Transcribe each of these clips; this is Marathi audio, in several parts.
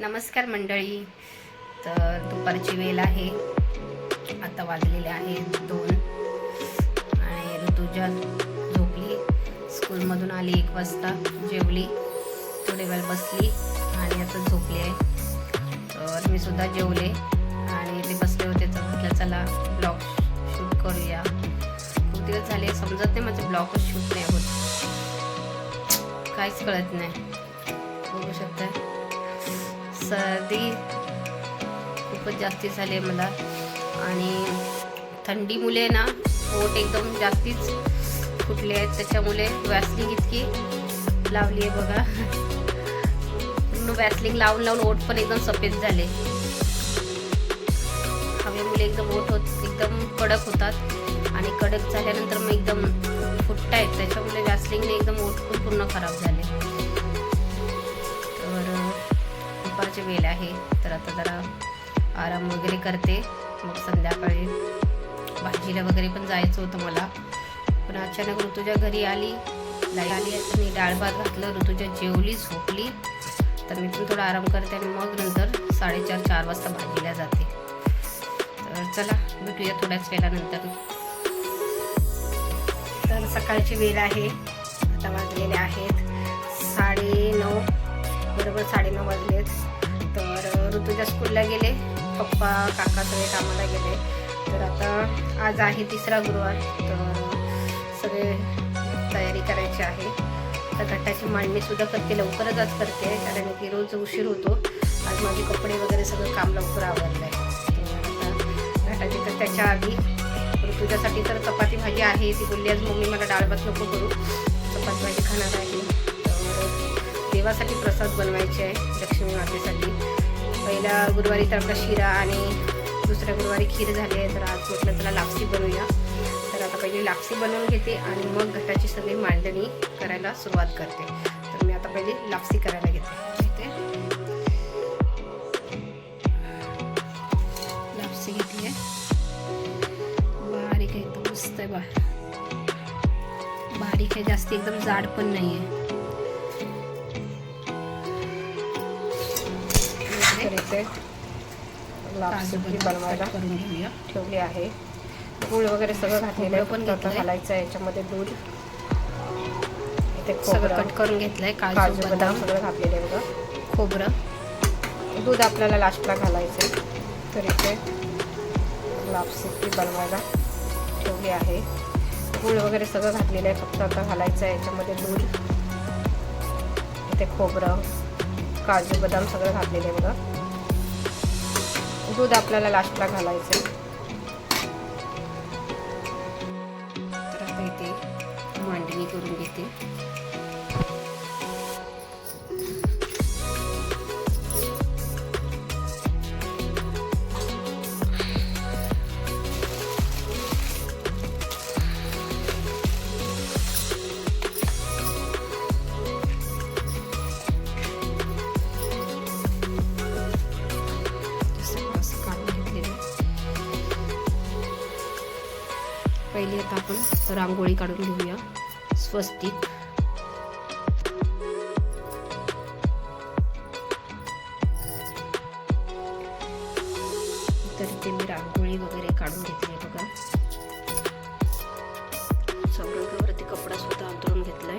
नमस्कार मंडळी. तर दुपारची वेळ आहे. आता वाजलेले आहे दोन. आणि ऋतुजा झोपली. स्कूलमधून आली एक वाजता. जेवली. थोडे वेळ बसली. आणि आता झोपली आहे. तर मी सुद्धा जेवले. आणि ते बसले होते तर म्हटलं चला ब्लॉग शूट करूया. खूप दिवस झाले. समजत नाही माझं ब्लॉगच शूट नाही होत. काहीच कळत नाही. बघू शकता सर्दी खूपच जास्ती झाली आहे मला. आणि थंडीमुळे ना पोट एकदम जास्तीच फुटले आहेत. त्याच्यामुळे वॅसलिंग इतकी लावली आहे बघा. पूर्ण वॅसलिंग लावून लावून ओठ पण एकदम सफेद झाले. हवेमुळे एकदम ओठ होत एकदम कडक होतात. आणि कडक झाल्यानंतर मग एकदम फुटतायत. त्याच्यामुळे वॅसलिंगने एकदम ओठ पण पूर्ण खराब झाले. दुपारची वेळ आहे तर आता जरा आराम वगैरे करते. मग संध्याकाळी भाजीला वगैरे पण जायचं होतं मला. पण अचानक ऋतुजा घरी आली. लाइट आली तर मी डाळ भात घातलं. ऋतुजा जेवली झोपली. तर मी पण थोडा आराम करते आणि मग नंतर साडेचार चार वाजता भाजीला जाते. तर चला भेटूया थोड्याच वेळानंतर. तर सकाळची वेळ आहे. आता वाजलेले आहेत साडे नऊ बरोबर साडेनऊ वाजलेत. तर ऋतुजा स्कूलला गेले. पप्पा काका सगळे कामाला गेले. तर आता आज आहे तिसरा गुरुवार. तर सगळे तयारी करायची आहे. तर घटाची मांडणीसुद्धा करते लवकरच आज करते कारण की रोज उशीर होतो. आज माझे कपडे वगैरे सगळं काम लवकर आवडलं आहे घटाची तर त्याच्या आधी. ऋतुजासाठी तर चपाती भाजी आहे ती बोलली आज मम्मी मला डाळ भात नको करू. चपाती भाजी खाणार आहे. देवासाठी प्रसाद बनवायचे आहे लक्ष्मी मातेसाठी. पहिल्या गुरुवारी तर आपला शिरा आणि दुसऱ्या गुरुवारी खीर झाली आहे तर आज म्हटलं त्याला लापसी बनवूया. तर आता पहिली लापसी बनवून घेते आणि मग घटाची सगळी मांडणी करायला सुरुवात करते. तर मी आता पहिली लापसी करायला घेते. घेते. लापसी घेते आहे बारीक आहे एकदम मस्त आहे बारीक आहे जास्त एकदम जाड पण नाही आहे इथे लापसी बनवायला ठेवली आहे. गूळ वगैरे सगळं घातलेलं आहे. पण आता. घालायचं आहे. याच्यामध्ये दूध. इथे सगळं खोबरं. कट करून घेतलंय. काजू काजू बदाम. सगळं घातलेलं आहे बघा. खोबरं. दूध आपल्याला लास्टला घालायचं आहे तर इथे लापसी ती बनवायला ठेवली आहे. गूळ वगैरे सगळं घातलेलं आहे. फक्त आता घालायचं आहे. याच्यामध्ये दूध. इथे खोबरं. काजू बदाम सगळं घातलेलं आहे बघा. दूध आपल्याला लास्टला घालायचं रांगोळी काढून घेऊया. स्वस्तिक तर इथे मी रांगोळी वगैरे काढून घेतली आहे बघा. चौरंगावरती कपडा सुद्धा अंतरून घेतलाय.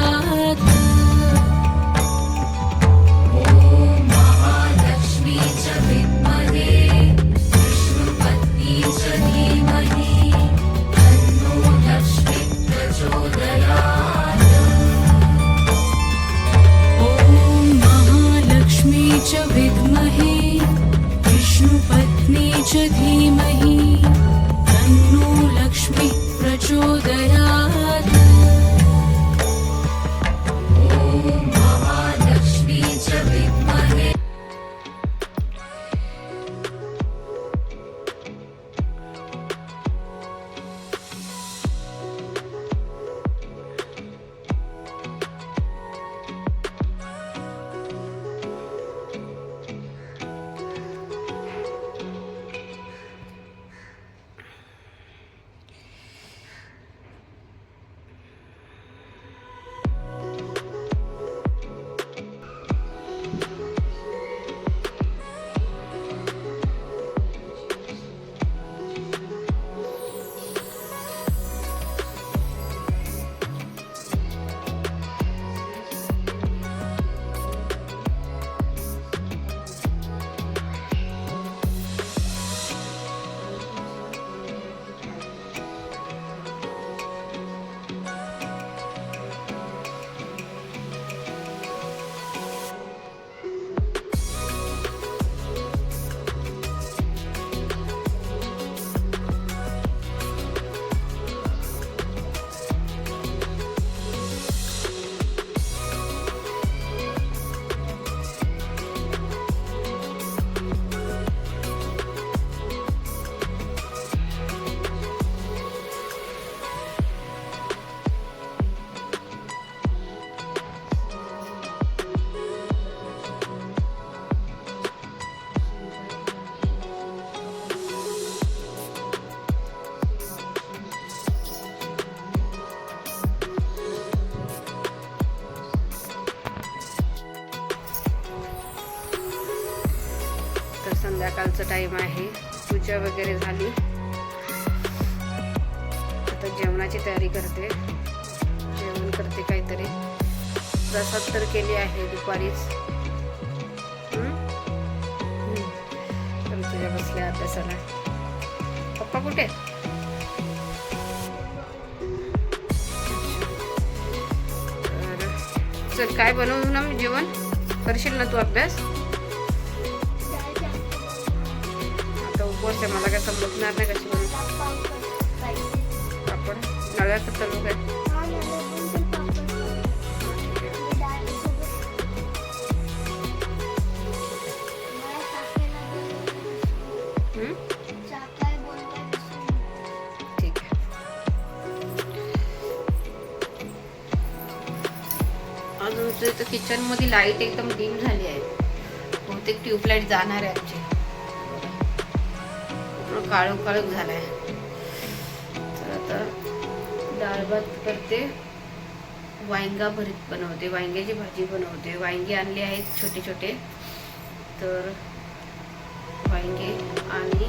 च धीमहि संध्याकाळचा टाईम आहे. पूजा वगैरे झाली. आता जेवणाची तयारी करते. जेवण करते काहीतरी. प्रसाद तर केली आहे दुपारीच. तर तुझ्या बसल्या अभ्यासाला. पप्पा कुठे? तर चल काय बनवू ना मी जेवण? करशील ना तू अभ्यास? उपवास आहे मला काय समजणार नाही कशी बनवू. आपण नळ्याचं चालू काय? ठीक आहे. अजून तर किचनमध्ये लाइट एकदम डिम झाली आहे. बहुतेक ट्यूबलाईट जाणार आहे आमची. पूर्ण काळोख काळोख झालाय. तर आता डाळ भात करते. वांगा भरीत बनवते वांग्याची भाजी बनवते. वांगे आणले आहेत छोटे छोटे. तर वांगे आणि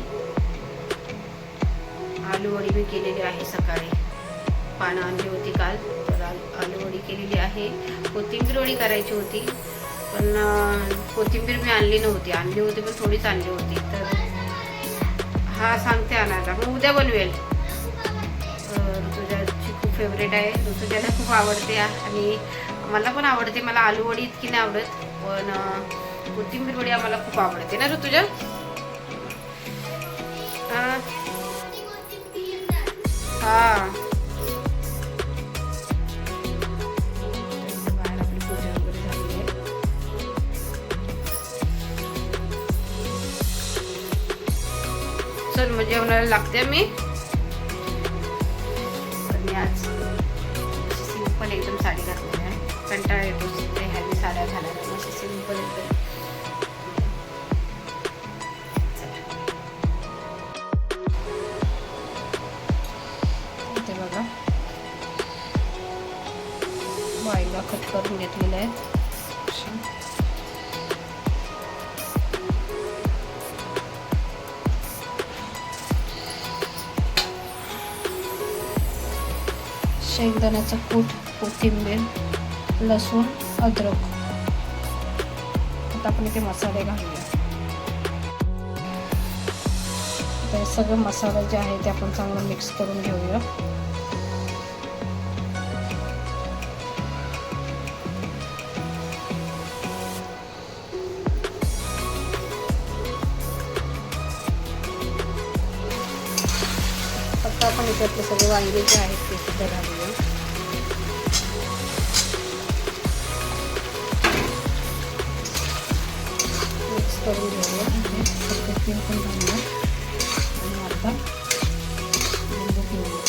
आलू वडी मी केलेली आहे सकाळी. पानं आणली होती काल. तर आलूवडी आलू वडी केलेली आहे. कोथिंबीर वडी करायची होती. पण कोथिंबीर मी आणली नव्हती. आणली होती पण थोडीच आणली होती. तर हा सांगते आणायला. मग उद्या बनवेल. तुझ्याची ऋतुजाची खूप फेवरेट आहे. ऋतुजाला खूप आवडते. आणि मला पण आवडते. मला आलू वडी इतकी नाही आवडत. पण कोथिंबीर वडी आम्हाला खूप आवडते. ना ऋतुजा? हा. चल जेवणाला लागते मी. मी आज सिंपल एकदम साडी घातलेली आहे. कंटाळा येतो ते हॅवी साड्या घालायला. अशी सिंपल एकदम. बघा. वाईला कट करून घेतलेल्या आहेत शेंगदाण्याचं कूट कोथिंबीर लसूण अद्रक. आता आपण इथे मसाले घालूया. आता हे सगळे मसाले जे आहे ते आपण चांगलं मिक्स करून घेऊया. आता आपण याच्यातले सगळे वांगे जे आहेत ते सुद्धा घालूया. तेल पण घालूया आणि आता लिंबू घेऊया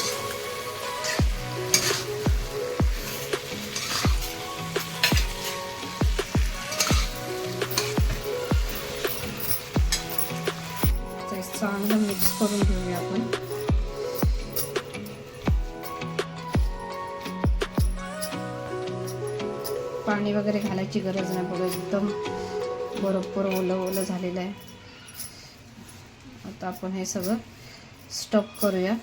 चांगलं मिक्स करून घेऊया आपण पाणी वगैरे घालायची गरज नाही बघा एकदम बरोबर ओलं ओलं झालेलं आहे. आता आपण हे सगळं स्टफ करूया.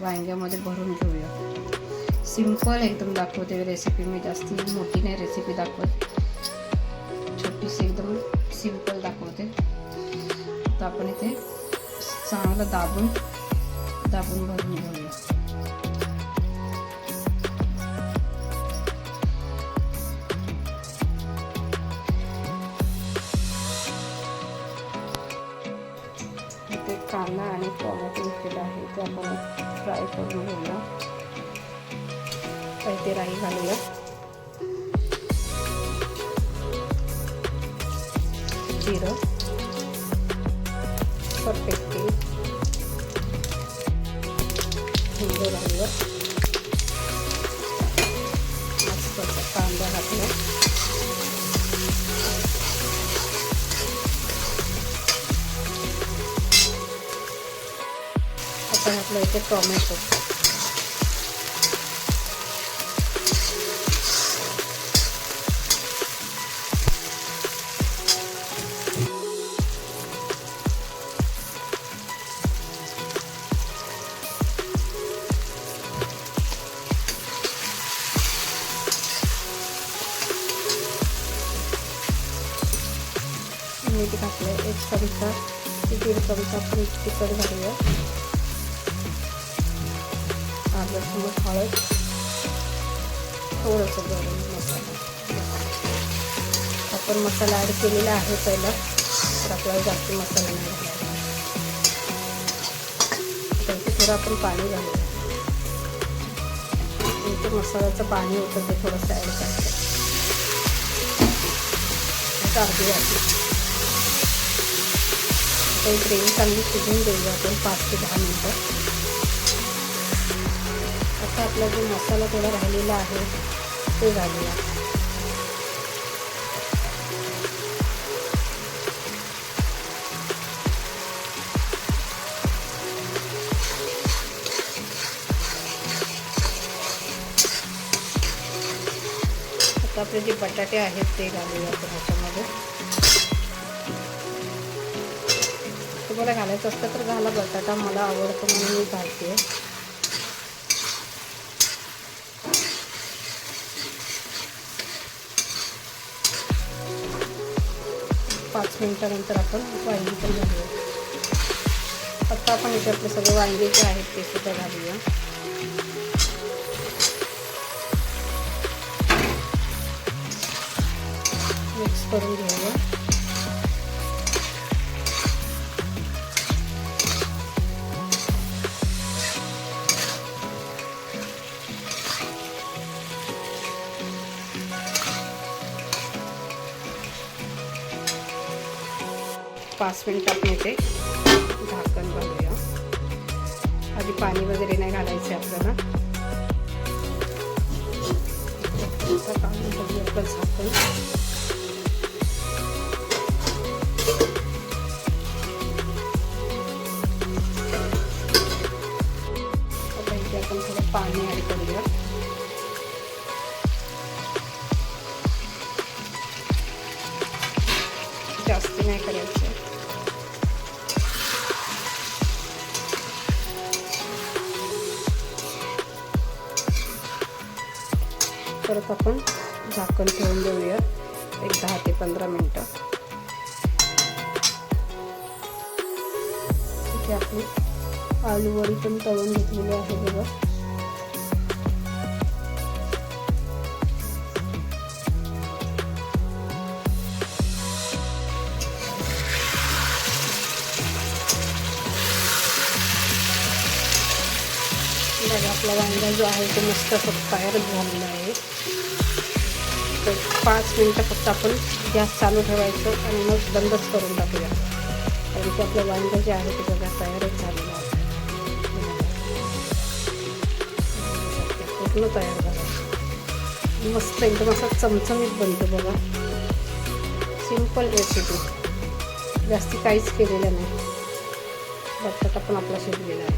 वांग्यामध्ये भरून घेऊया. सिंपल एकदम दाखवते रेसिपी मी जास्ती मोठी नाही रेसिपी दाखवत. छोटीशी एकदम सिंपल दाखवते. आता आपण इथे चांगलं दाबून दाबून भरून घेऊया. तर राई घालूया. जिरं. परफेक्टली. हिंग घालूया मस्त कांदा घालूया आता घातलं इथे टॉमॅटो. टाकलं घातलं एक चमचा ते दीड चमचा आपण तिखट घालूया. अर्धा चमच हळद. थोडंसं गरम मसाला. आपण मसाला ॲड केलेला आहे पहिला. तर आपल्याला जास्त मसाला नाही घालायचा. थोडं आपण पाणी घालूया. इथे मसाल्याचं पाणी होतं ते थोडंसं ॲड करायचं आता वाटी आता ग्रेव्ही चांगली शिजून देऊया आपण पाच ते दहा मिनटं. आता आपला जो मसाला थोडा राहिलेला आहे ते घालूया. आता आपले जे बटाटे आहेत ते घालूया आपण ह्याच्यामध्ये तुम्हाला घालायचं असतं तर घाला बटाटा मला आवडतो म्हणून मी घालते. पाच मिनटानंतर आपण वांगी पण घालूया. आता आपण इथे आपले सगळे वांगे जे आहेत ते सुद्धा घालूया. मिक्स करून घेऊया. पाच मिनटात आपण इथे झाकण घालूया. आधी पाणी वगैरे नाही घालायचे आपल्याला. झाकण. पंधरा मिनटं. इथे आपली आलू वडी पण तळून घेतलेली आहे बघा. बघा आपला वांगा जो आहे तो मस्त असं तयार झालेला आहे. तर पाच मिनटं फक्त आपण गॅस चालू ठेवायचं आणि मग बंदच करून टाकूया. कारण की आपलं वांगं जे आहे ते बघा तयारच झालेलं आहे. पूर्ण तयार झालं मस्त एकदम असा चमचमीत बनतो बघा. सिंपल रेसिपी जास्ती काहीच केलेलं नाही. बटाटा पण आपला शिजलेला आहे.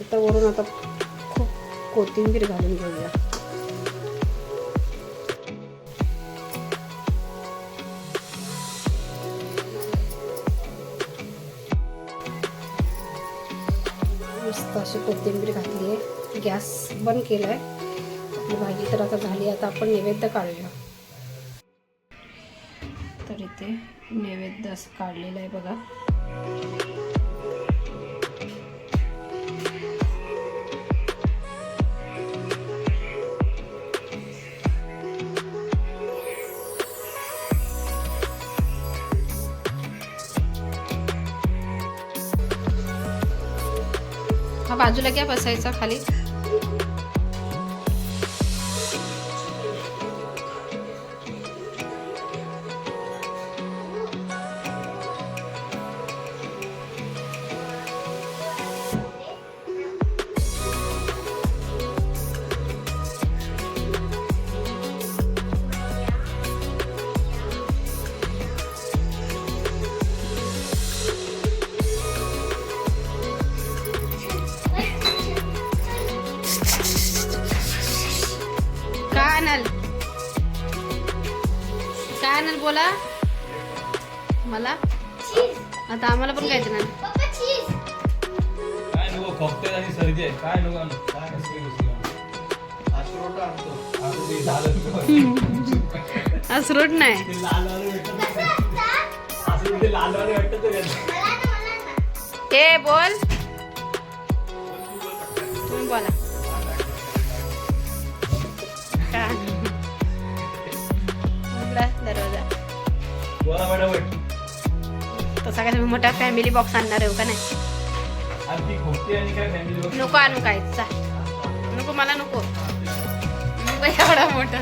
आता वरून आता खूप कोथिंबीर घालून घेऊया. गॅस बंद केला आहे आपली भाजी तर आता झाली आता आपण नैवेद्य काढूया. तर इथे नैवेद्य असं काढलेलं आहे बघा. हा बाजूला क्या बसायचा खाली. आम्हाला पण काय देणार काय नको खोकते आणि सर्दी आहे काय नको आणू? काय नसते दुसरी आणू. आता ते झालं असं रोड नाही ते लाल लाल भेटत नाही. ते. ए बोल तुम्ही बोला का? उघडा दरवाजा बोला फटाफट. तसा काय तुम्ही मोठा फॅमिली बॉक्स आणणार आहे का नाही. नको आणू काय? चा नको मला नको. नको एवढा मोठा.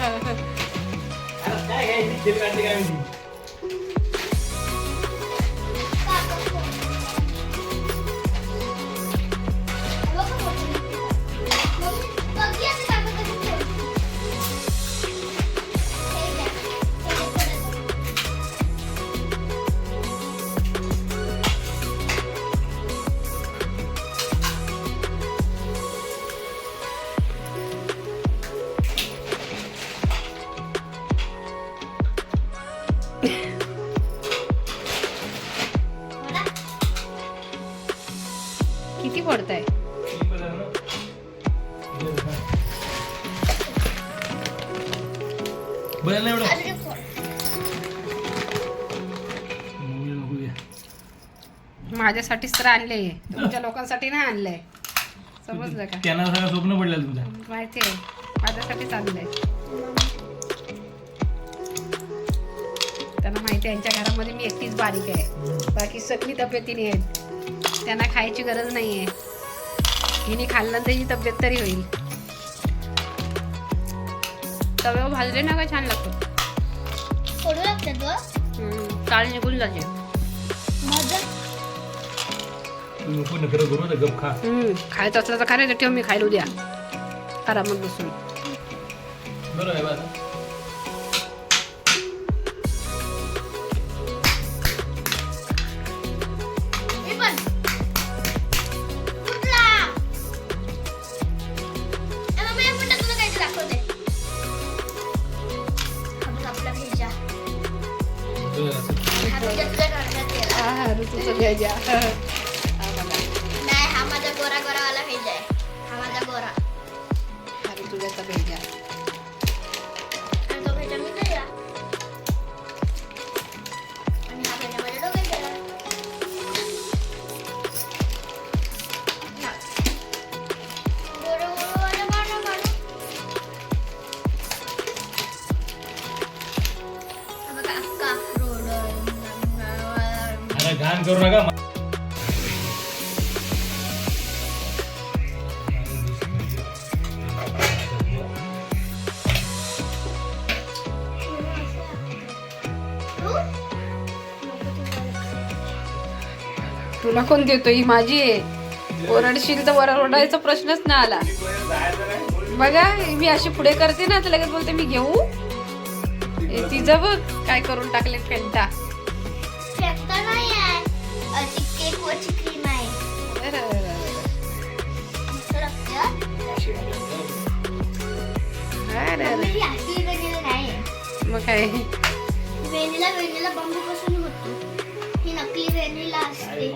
माझ्यासाठीच तर आणले तुमच्या लोकांसाठी नाही आणलंय. समजलं का? त्यांना सगळं स्वप्न पडलं तुझ्या माहिती आहे. माझ्यासाठीच आणलंय. त्यांना माहिती आहे यांच्या घरामध्ये मी एकटीच बारीक आहे. बाकी सगळी तब्येतीने आहेत. त्यांना खायची गरज नाही आहे हिने खाल्लं त्याची तब्येत तरी होईल. तव्यावर भाजले ना का छान लागतो. फोडू लागतात ग? हम्म, काळ निघून जाते. नको नखरं करू गप खा हम्म, खायचं असलं तर खा नाही तर ठेव मी खायला उद्या आरामात बसून बरं आहे बरं मी पण कुठला ए मम्मी एक मिनिट तुला काहीतरी दाखवते हा बघ आपला भेजा बरं असं. हा भेजा तुझ्या घरात गेला हा ऋतूचं घ्यायच्या करू नका. तुला कोण देतो ही माझी आहे. ओरडशील तर वर ओरडायचा प्रश्नच नाही आला. बघा मी अशी पुढे करते ना तर लगेच बोलते मी घेऊ? तिचं बघ काय करून टाकले फेंटा. मग काय व्हॅनिला व्हॅनिला बांबू पासून होतो. ही नकली असते.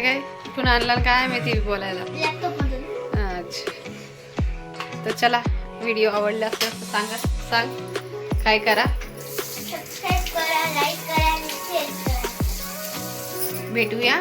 काय? कुठून आणला आणि काय माहिती बोलायला? लॅपटॉप मधून. अच्छा. तर चला व्हिडिओ आवडला असला तर सांगा. सांग. काय करा? सबस्क्राईब करा लाईक करा आणि शेअर करा. भेटूया.